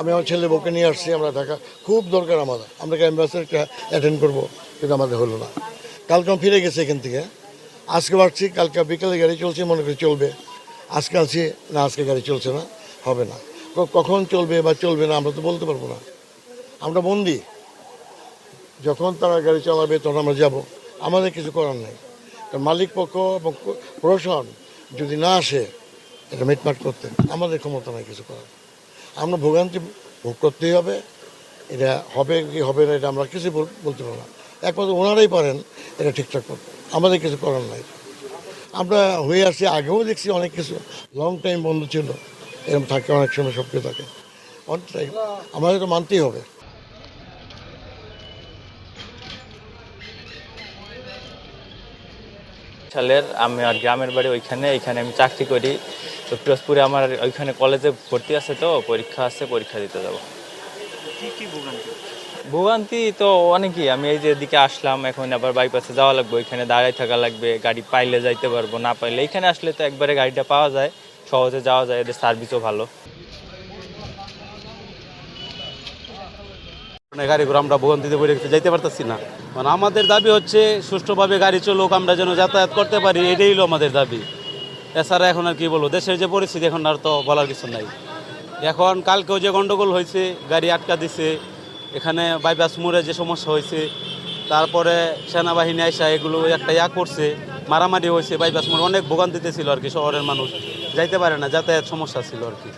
আমি আমার ছেলে বউকে নিয়ে আসছি, আমরা ঢাকা। খুব দরকার আমাদের আমরা অ্যাম্বাসেডারটা অ্যাটেন্ড করব, কিন্তু আমাদের হলো না। কালকে আমি ফিরে গেছি এখান থেকে। আজকে বাড়ছি কালকে বিকালে গাড়ি চলছে, মনে করি চলবে। আজকে আছি, না, আজকে গাড়ি চলছে না, হবে না। কখন চলবে বা চলবে না, আমরা তো বলতে পারব না। আমরা বন্দি। যখন তারা গাড়ি চালাবে, তখন আমরা যাব। আমাদের কিছু করার নেই। কারণ মালিক পক্ষ এবং প্রশাসন যদি না আসে, এটা মিটমাট করতে। আমাদের ক্ষমতা নাই কিছু করার। আমরা ভোগান্তি ভোগ করতেই হবে। এটা হবে কি হবে না, এটা আমরা কিছু বলতে পারব না। একমাত্র ওনারাই পারেন, এটা ঠিকঠাক করতে। আমাদের কিছু করার নাই। আমরা হয়ে আসছি, আগেও দেখছি অনেক কিছু। লং টাইম বন্ধ ছিল এরকম থাকে, অনেক সময় সক্রিয় থাকে। অনেক টাইম আমাদের তো মানতেই হবে। সালের আমি আর গ্রামের বাড়ি ওইখানে এখানে আমি চাকরি করি। তো পিরোজপুরে আমার ওইখানে কলেজে ভর্তি আছে তো পরীক্ষা আছে পরীক্ষা দিতে যাব। ভোগান্তি? তো অনেকই। আমি এই যে এদিকে আসলাম এখন আবার বাইপাসে যাওয়া লাগবে ওইখানে দাঁড়াই থাকা লাগবে গাড়ি পাইলে যাইতে পারব না পাইলে। এখানে আসলে তো একবারে গাড়িটা পাওয়া যায় সহজে যাওয়া যায় এদের সার্ভিসও ভালো। মানে গাড়িগুলো আমরা ভোগান্তিতে পড়ে গেছি, যাইতে পারতেছি না। মানে আমাদের দাবি হচ্ছে সুষ্ঠুভাবে গাড়ি চলুক আমরা যেন যাতায়াত করতে পারি এটাই হলো আমাদের দাবি। এছাড়া এখন আর কি বলব দেশের যে পরিস্থিতি এখন আর তো বলার কিছু নাই। এখন কালকেও যে গন্ডগোল হয়েছে গাড়ি আটকা দিছে এখানে বাইপাস মোড়ে যে সমস্যা হয়েছে তারপরে সেনাবাহিনী আইসা এগুলো একটা ইয়া করছে মারামারি হয়েছে বাইপাস মোড় অনেক ভোগান্তিতে ছিল আর কি শহরের মানুষ। যাইতে পারে না যাতায়াত সমস্যা ছিল আর কি।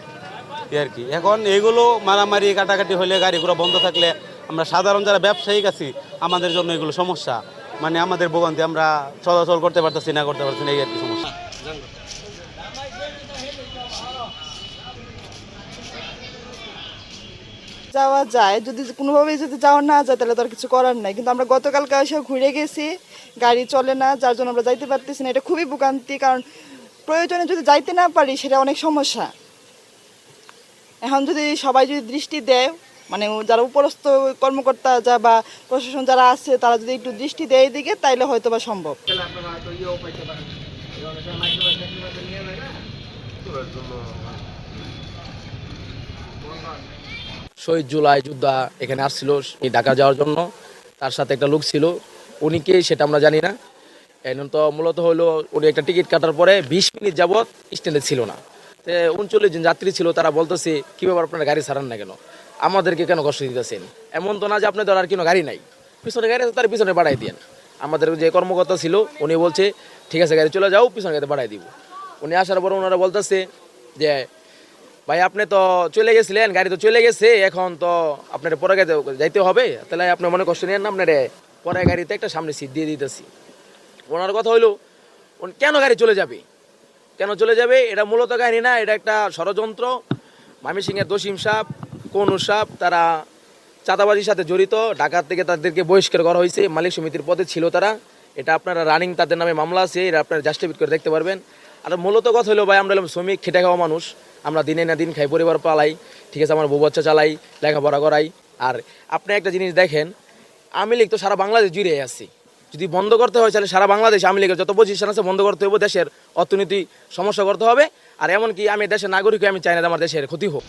আর কি। এখন এগুলো মারামারি কাটাকাটি হলে গাড়িগুলো বন্ধ থাকলে আমরা সাধারণ যারা ব্যবসায়িক আছি, আমাদের জন্য এগুলো সমস্যা। মানে আমাদের ভোগান্তি, আমরা চলাচল করতে পারতেছি না, করতে পারতেছি না, এই আর কি সমস্যা। যাওয়া যায়, যদি কোনোভাবেই যদি যাওয়া না যায়, তাহলে তো আর কিছু করার নাই। কিন্তু আমরা গতকালকে এসে ঘুরে গেছি, গাড়ি চলে না, যার জন্য আমরা যাইতে পারতেছি না। এটা খুবই ভোগান্তি, কারণ প্রয়োজনে যদি যাইতে না পারি, সেটা অনেক সমস্যা। এখন যদি সবাই যদি দৃষ্টি দেয় মানে যারা উপরস্থ কর্মকর্তা যা বা প্রশাসন যারা আছে, তারা যদি একটু দৃষ্টি দেয় এদিকে, তাইলে হয়তো বা সম্ভব। শহীদ জুলাই যোদ্ধা এখানে আসছিল ঢাকা যাওয়ার জন্য। তার সাথে একটা লোক ছিল। উনি কে সেটা আমরা জানি না। এখন তো মূলত হলো, উনি একটা টিকিট কাটার পরে বিশ মিনিট যাবৎ স্ট্যান্ডে ছিল না। তো উনচল্লিশ জন যাত্রী ছিল, তারা বলতেছে, কী ব্যাপার আপনারা গাড়ি ছাড়ান না কেন? আমাদেরকে কেন কষ্ট দিতেছেন? এমন তো না যে আপনাদের আর কোনো গাড়ি নাই। পিছনে গাড়ি আছে, তার পিছনে বাড়াই দেন। আমাদের যে কর্মকর্তা ছিল, উনি বলছে, ঠিক আছে গাড়ি চলে যাও, পিছনে গাড়িতে বাড়াই দিব। উনি আসার পর ওনারা বলতেছে যে, ভাই, আপনি তো চলে গেছিলেন, গাড়ি তো চলে গেছে, এখন তো আপনার পরে গাড়িতে যাইতে হবে। তাহলে আপনি মনে কষ্ট নিয়েন না, আপনার পরে গাড়িতে একটা সামনে সিট দিয়ে দিতেছি। ওনার কথা হইল কেন গাড়ি চলে যাবে? কেন চলে যাবে? এটা মূলত কাহিনী না, এটা একটা ষড়যন্ত্র মামিসিংয়ের দসিম সাপ কোন সাপ, তারা চাঁদাবাজির সাথে জড়িত ঢাকা থেকে তাদেরকে বহিষ্কার করা হয়েছে, মালিক সমিতির পদে ছিল তারা। এটা আপনারা রানিং তাদের নামে মামলা আছে এটা আপনারা জাস্টিফিট করে দেখতে পারবেন। আর মূলত কথা হলো, ভাই, আমরা শ্রমিক, খেটে খাওয়া মানুষ। আমরা দিনে না দিন খাই, পরিবার পালাই, ঠিক আছে, আমার বউ বাচ্চা চালাই, লেখাপড়া করাই। আর আপনি একটা জিনিস দেখেন, আমি লীগ তো সারা বাংলাদেশ জুড়ে আছি। যদি বন্ধ করতে হয়, তাহলে সারা বাংলাদেশ আমি লীগের যত পজিশন আছে, বন্ধ করতে হবে দেশের অর্থনীতি সমস্যা করতে হবে। আর এমনকি আমি দেশের নাগরিক আমি চাই না আমার দেশের ক্ষতি হোক।